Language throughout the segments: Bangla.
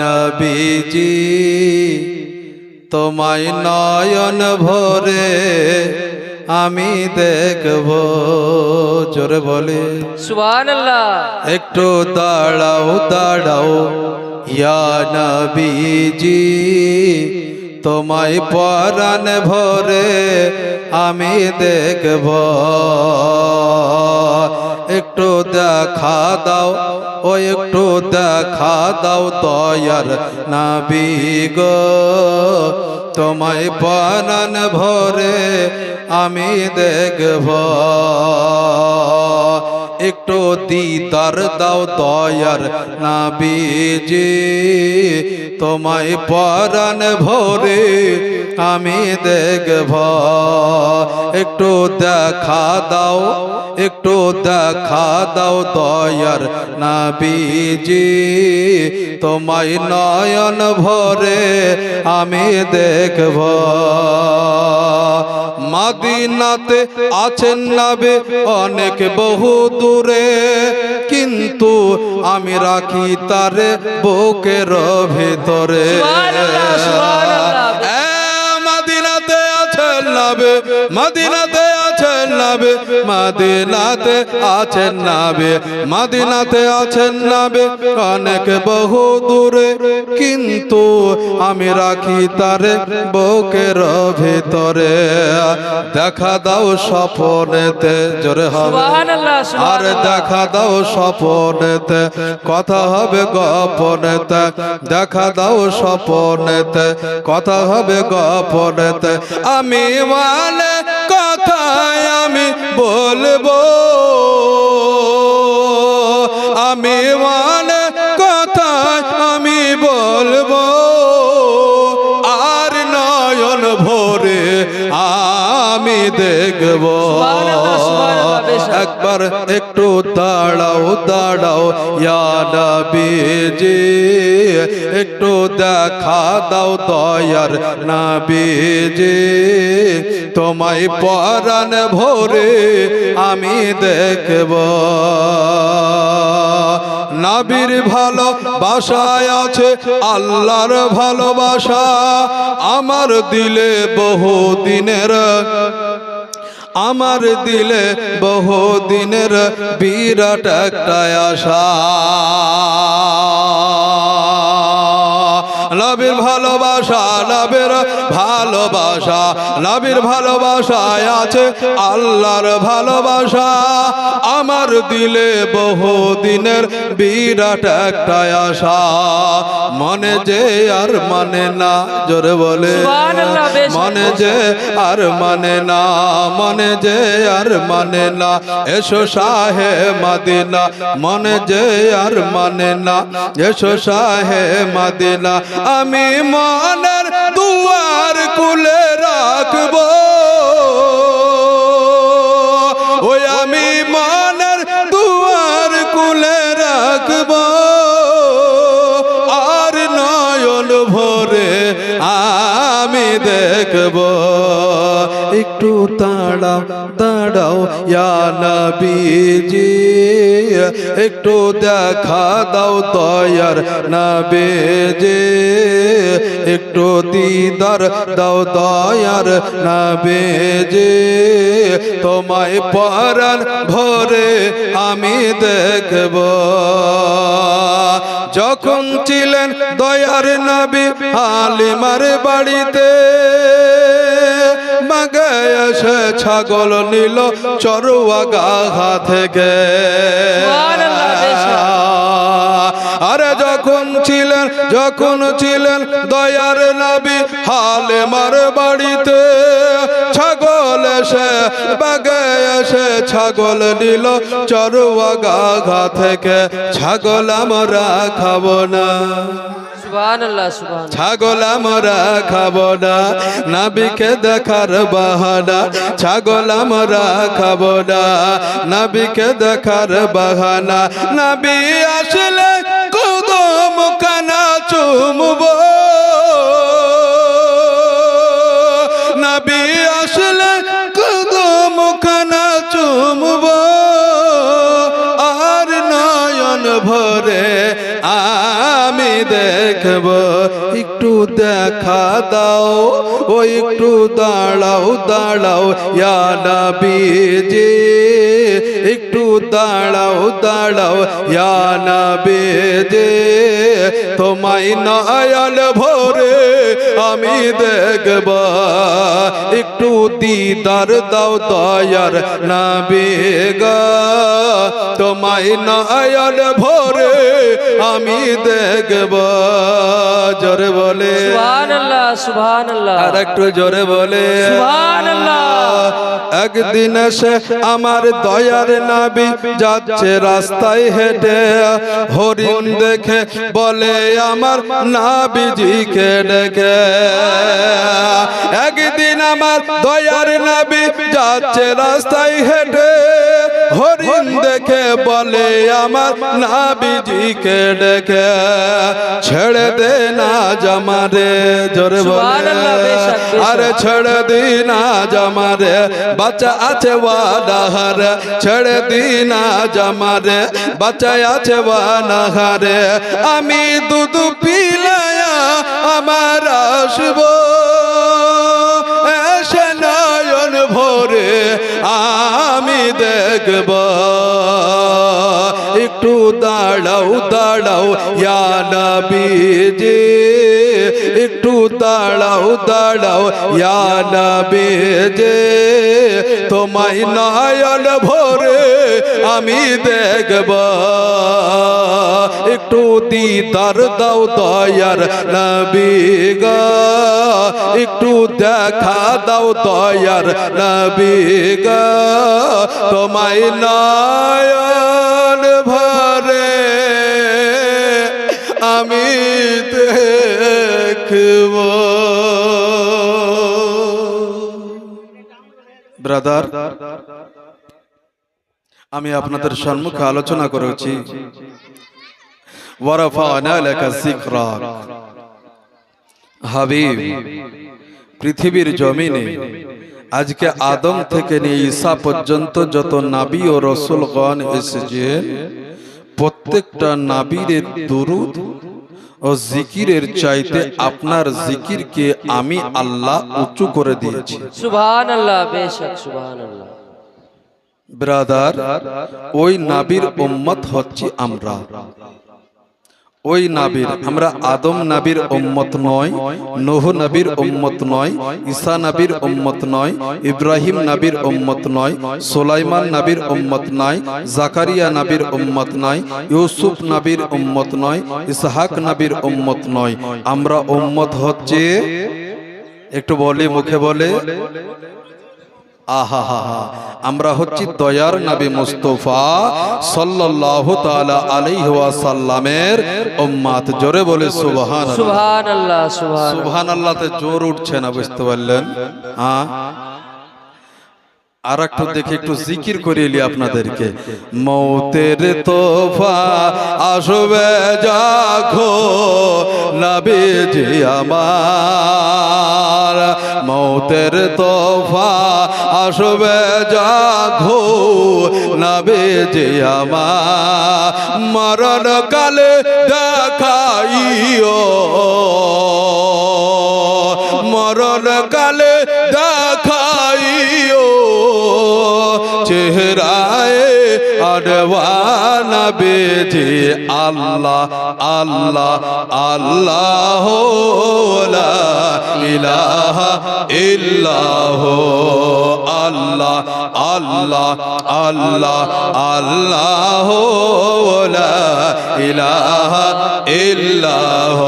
নবীজি তোমায় নয়ন ভরে আমি দেখব। জোরে বলে। সুবহানাল্লাহ। একটু দাঁড়াও দাঁড়াও। ইয়া নবীজি তোমায় পরাণ ভরে আমি দেখব। একটু দেখা দাও, ও একটু দেখা দাও দয়ার নবী গো। তোমায় পরাণ ভরে আমি দেখব। একটু দিদার দাও দয়ার নাবিজি। তোমায় পরাণ ভরে আমি দেখব। একটু দেখা দাও, একটু দেখা দাও দয়ার নাবিজি। তোমায় নয়ন ভরে আমি দেখব। মাদিনাতে আছেন নাবে অনেক বহু দূরে কিন্তু আমি রাখি তারে বুকের ভিতরে। মদিনাতে আছে আছেন নাবে মাদিনাতে নাবে মাদিনাতে আছেন নাবে মাদিনাতে আছেন নাবে অনেক বহু দূরে। কিন্তু আমি রাখি তারে বুকের ভিতরে। দেখা দাও স্বপনেতে জোরে হবে। আর দেখা দাও স্বপনেতে কথা হবে গপনেতে। দেখা দাও স্বপনেতে কথা হবে গপনেতে। আমি মানে কথায় আমি বলব আমি মানে কথা আমি বলব আর নয়ন ভোরে আমি দেখব। একবার একটু দাঁড়াও দাঁড়াও। ইয়া নবীজি, একটু দেখা দাও দয়ার নবীজি। তোমায় পরাণ ভোরে আমি দেখব। নাবির ভালো বাসায় আছে, আল্লাহর ভালোবাসা। আমার দিলে বহু দিনের আমার দিলে বহু দিনের বিরাট একটা আশা। নবীর ভালোবাসা নবীর ভালোবাসা নবীর ভালোবাসায় আছে আল্লাহর ভালোবাসা। আমার দিলে বহু দিনের বিরাট একটা আশা। মনে যে আর মানে না জোরে বলে। মনে যে আর মানে না মনে যে আর মানে না। এসো শাহে মাদিনা মনে যে আর মানে না। এসো শাহে মাদিনা আমি মনের দুয়ার কুলে রাখব। একটু দাঁড়াও দাঁড়াও ইয়া নবীজি। একটু দেখা দাও দয়ার নবীজি। একটু দিদার দাও দয়ার নবীজি। তোমায় পরাণ ভরে আমি দেখব। যখন ছিলেন দয়ার নবী আলিমার বাড়িতে মাগায় এসে ছাগল নিল চরুয়া গাঘা থেকে। আরে যখন ছিলেন যখন ছিলেন দয়ার নবী হালেমার বাড়িতে ছাগল এসে বাগে এসে ছাগল নিল চরুয়া গাঘা থেকে। ছাগল আমরা খাব না। ছাগল আমরা খাব না, নাবিকে দেখার বাহানা। ছাগল আমরা খাব না, নাবিকে দেখার বাহানা। নাবি আসলে কদম কানা চুমব। আমি দেখব, একটু দেখা দাও, ও একটু দাঁড়াও দাঁড়াও, ইয়া নবীজি। একটু দাঁড়াও দাঁড়াও, ইয়া বেজে তোমায় নয়ন ভরে আমি দেখব। একটু দিদার দাও দয়ার নবী গো। তোমায় নয়ন ভরে আমি দেখব। জোরে বলে। আর একটু জোরে বলে। একদিন এসে আমার দয়ার নাবি যাচ্ছে রাস্তায় হেঁটে। হরিণ দেখে বলে আমার নাবিজিকে ডেকে একদিন আমার দয়ার নাবি যাচ্ছে রাস্তায় হেঁটে। হরিণ দেখে বলে আমার নাবিজিকে ডেকে। ছেড়ে দে না জামারে জোরে বলে। আরে ছেড়ে দি না জামারে বাচ্চা আছে ওয়াদাহার। ছেড়ে দি না জামারে বাচ্চা আছে ওয়ানাহারে আমি দুধ পিলায়া আমার আসব। এসে নয়ন ভোরে আমি দেখব। দাঁড়াও দাঁড়াও ইয়া নবীজি একটু দাঁড়াও দাঁড়াও ইয়া নবীজি তোমায় নয়ন ভরে আমি দেখব একটু দিদার দাও দয়ার নবী গো একটু দেখা দাও দয়ার নবী গো তোমায় নয়ন আমি দেখব। ব্রাদার আমি আপনাদের সম্মুখে আলোচনা করেছি। হাবিব, পৃথিবীর জমিনে আজকে আদম থেকে নিয়ে ঈসা পর্যন্ত যত নাবি ও রসুলগণ এসেছে প্রত্যেকটা নাবিরের দরুদ ও জিকিরের চাইতে আপনার জিকিরকে আমি আল্লাহ উঁচু করে দিয়েছি। সুবহানাল্লাহ বেশক সুবহানাল্লাহ। ব্রাদার ওই নাবির উম্মত হচ্ছি আমরা। ওই নাবির, আমরা আদম নাবির উম্মত নয়, নোহ নবীর উম্মত নয়, ঈসা নবীর উম্মত নয়, ইব্রাহিম নাবির উম্মত নয়, সোলাইমান নবীর উম্মত নয় জাকারিয়া নাবির উম্মত নয় ইউসুফ নবীর উম্মত নয়, ইসহাক নবীর উম্মত নয়। আমরা উম্মত হচ্ছে, একটু বলি, মুখে বলে আহা হা হা আমরা হচ্ছি দয়ার নবী মুস্তফা সাল্লাল্লাহু তাআলা আলাইহি ওয়াসাল্লামের উম্মাত। জোরে বলে সুবহান সুবহানাল্লাহ সুবহান সুবহানাল্লাহতে জোর উঠছে না বুঝতে পারলেন? হ্যাঁ? আর একটু দেখে একটু জিকির করিয়ে আপনাদেরকে। মৌতের তোফা আসবে যাখো নবীজি আমার। মৌতের তোফা আসবে যাঘো নাবে যে আমার মরণ কালে দেখাইও। মরণ কালে আডওয়ানা বেজে আল্লাহ আল্লাহ আল্লাহ ইলাহা ইল্লাহ আল্লাহ আল্লাহ আল্লাহ আল্লাহ ইলাহা ইল্লাহ।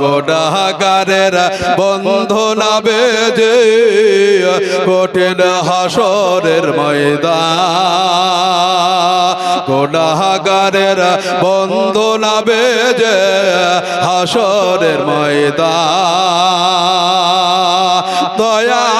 গোডাগারের বন্ধনা বেজে কঠিন হাসরের ময়দা গোডাগারের বন্ধনা বেজে হাসরের ময়দা দয়া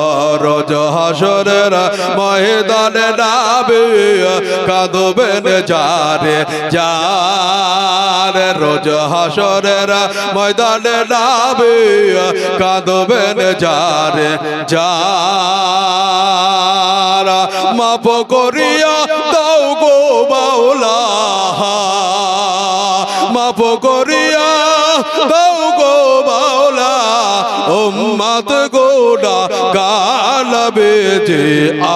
রোজ হাসরের ময়দানে নাবে, কাঁদবেন যারে যারে। রোজ হাসরের ময়দানে নাবে, কাঁদবেন যারে যারা। মাপ করিয়া দাও গো বাউলা মাপ করিয়া দাও গো বাউলা উম্মত গোডা গালবে যে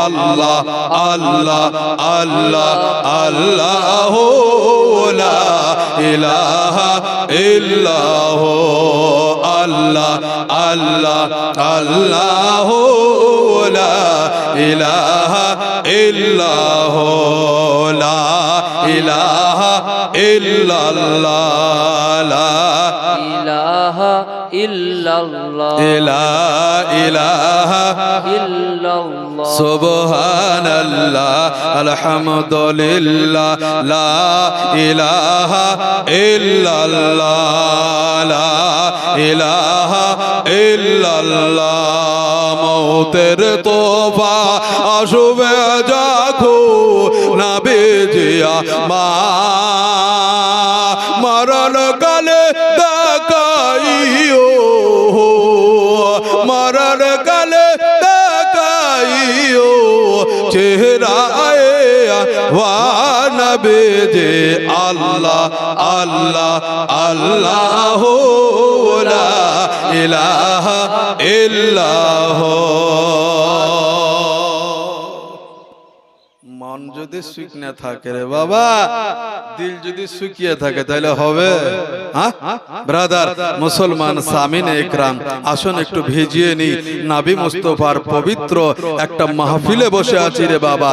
আল্লাহ আল্লাহ আল্লাহ আল্লাহ লা ইলাহা ইল্লাহ আল্লাহ আল্লাহ আল্লাহ লা ইলাহা ইল্লাহ লা ইলাহা ইল্লাল্লাহ লা ইলাহা ইল্লাল্লাহ। লা ইলাহা ইল্লাল্লাহ। সুবহানাল্লাহ আলহামদুলিল্লাহ লা ইলাহা ইল্লাল্লাহ লা ইলাহা ইল্লাল্লাহ। মৌতের তোফা আসবে যাখো না বেজিয়া মা মরণ ওয়ানবে যে আল্লাহ আল্লাহ আল্লাহ ইলাহা ইল্লাহ। যদি শুকনা থাকে রে বাবা, দিল যদি শুকিয়ে থাকে তাহলে হবে? হ্যাঁ? ব্রাদার, মুসলমান, সামিন একরাম, আসুন একটু ভিজিয়ে নি নাবি মুস্তফার পবিত্র একটা মাহফিলে বসে আছি রে বাবা।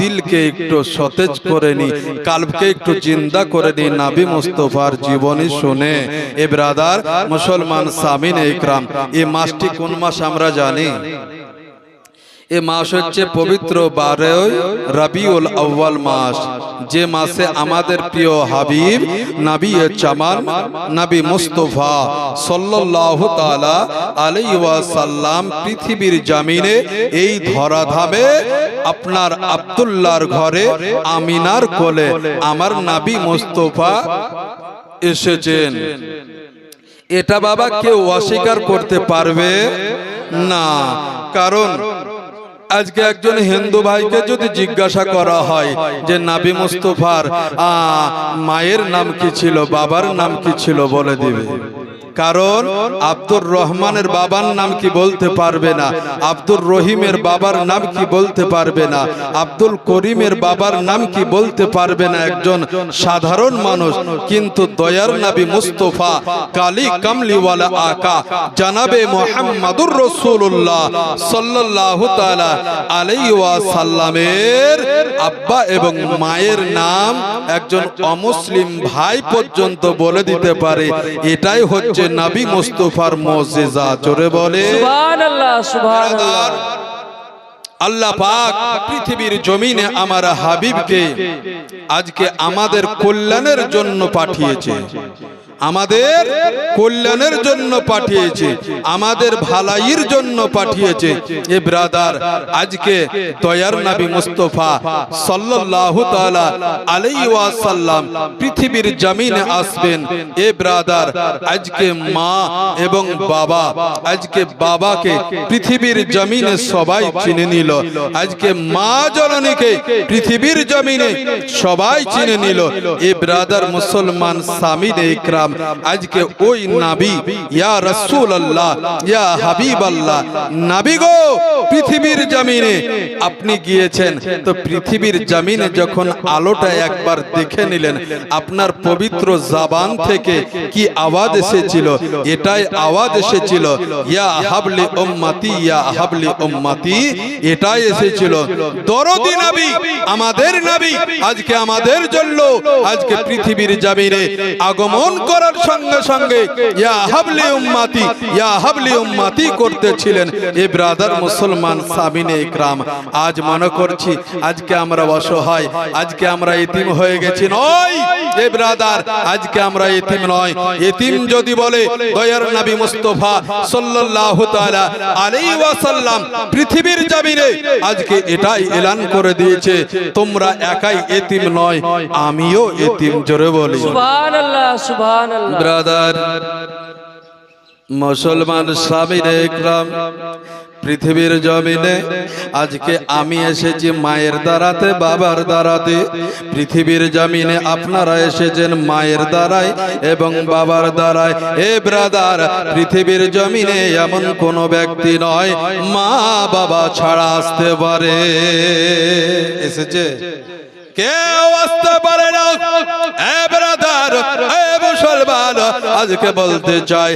দিলকে একটু সতেজ করে নি কালবকে একটু জিন্দা করে নি নাবি মুস্তফার জীবনী শুনে। এ ব্রাদার, মুসলমান, সামিন একরাম এই মাসটি কোন মাস আমরা জানি? এ মাস হচ্ছে পবিত্র বারোই রবিউল আউ্বাল মাস। যে মাসে আমাদের প্রিয় হাবিব নবী চামান নবী মুস্তফা সাল্লাল্লাহু তাআলা আলাইহি ওয়াসাল্লাম পৃথিবীর জামিনে এই ধরাধামে আপনার আব্দুল্লাহর ঘরে আমিনার কোলে আমার নবী মুস্তফা এসেছেন। এটা বাবা কেউ অস্বীকার করতে পারবে? না। কারণ আজকে একজন হিন্দু ভাইকে যদি জিজ্ঞাসা করা হয় যে, নাবি মুস্তফার মায়ের নাম কি ছিল, বাবার নাম কি ছিল, বলে দিবে। কারণ আব্দুর রহমানের বাবার নাম কি বলতে পারবে না? আব্দুর রহিমের বাবার নাম কি বলতে পারবে না? আব্দুল করিমের বাবার নাম কি বলতে পারবে না একজন সাধারণ মানুষ? কিন্তু দয়ার নবী মুস্তফা, কালী কামলিওয়ালা আকা, জানাবে মোহাম্মদুর রসুল্লাহ সাল্লাল্লাহু তাআলা আলাইহি ওয়াসাল্লামের আব্বা এবং মায়ের নাম একজন অমুসলিম ভাই পর্যন্ত বলে দিতে পারে। এটাই হচ্ছে নবী মুস্তফার মজেজা চোরে বলে। সুবহানাল্লাহ সুবহানাল্লাহ। আল্লাহ পাক পৃথিবীর জমিনে আমার হাবিবকে আজকে আমাদের কল্যাণের জন্য পাঠিয়েছে। আমাদের কল্যাণের জন্য পাঠিয়েছে আমাদের ভালাইয়ের জন্য পাঠিয়েছে। এ ব্রাদার আজকে দয়ার নবী মুস্তফা সাল্লাল্লাহু তাআলা আলাইহি ওয়াসাল্লাম পৃথিবীর জমিনে আসবেন। এ ব্রাদার আজকে মা এবং বাবা আজকে বাবাকে পৃথিবীর জমিনে সবাই চিনে নিল। আজকে মা জননীকে পৃথিবীর জমিনে সবাই চিনে নিল। এ ব্রাদার মুসলমান সামিদ ইকরাম আজকে ওই নাবি, ইয়া রাসূল আল্লাহ ইয়া হাবিব আল্লাহ নাবি গো, পৃথিবীর জমিনে আপনি গিয়েছেন, তো পৃথিবীর জমিনে যখন আলোটা একবার দেখে নিলেন, আপনার পবিত্র জাবান থেকে কি আওয়াজ এসেছিল? এটাই আওয়াজ এসেছিল, ইয়া হাবলি উম্মতি, ইয়া হাবলি উম্মতি। এটাই এসেছিল। দরদি নবী, আমাদের নবী, আজকে আমাদের জন্য, আজকে পৃথিবীর জমিনে আগমন করে করার সঙ্গে সঙ্গে ইয়া হাবলি উম্মাতি, ইয়া হাবলি উম্মাতি করতেছিলেন। এই ব্রাদার মুসলমান সাবিনে ইকরাম, আজ মনে করছি আজকে আমরা অসহায়, আজকে আমরা এতিম হয়ে গেছি নয়। এ ব্রাদার, আজকে আমরা এতিম নয়। এতিম যদি বলে, দয়ার নবী মুস্তফা সাল্লাল্লাহু তাআলা আলাইহি ওয়াসাল্লাম পৃথিবীর জমিনে আজকে এটাই এলান করে দিয়েছে, তোমরা একাই এতিম নয়, আমিও এতিম জোরে বলি। সুবহানাল্লাহ সুবহানাল্লাহ। ব্রাদার, মুসলমান স্বামীর ইকরাম, পৃথিবীর জমিনে আজকে আমি এসেছি মায়ের দ্বারাতে, বাবার দ্বারাতে। পৃথিবীর জমিনে আপনারা এসেছেন মায়ের দ্বারায় এবং বাবার দ্বারায়। এ ব্রাদার, পৃথিবীর জমিনে এমন কোন ব্যক্তি নয় মা বাবা ছাড়া আসতে পারে। এসেছে? কেউ আসতে পারে না। এ ব্রাদার এ মুসলমান আজকে বলতে চাই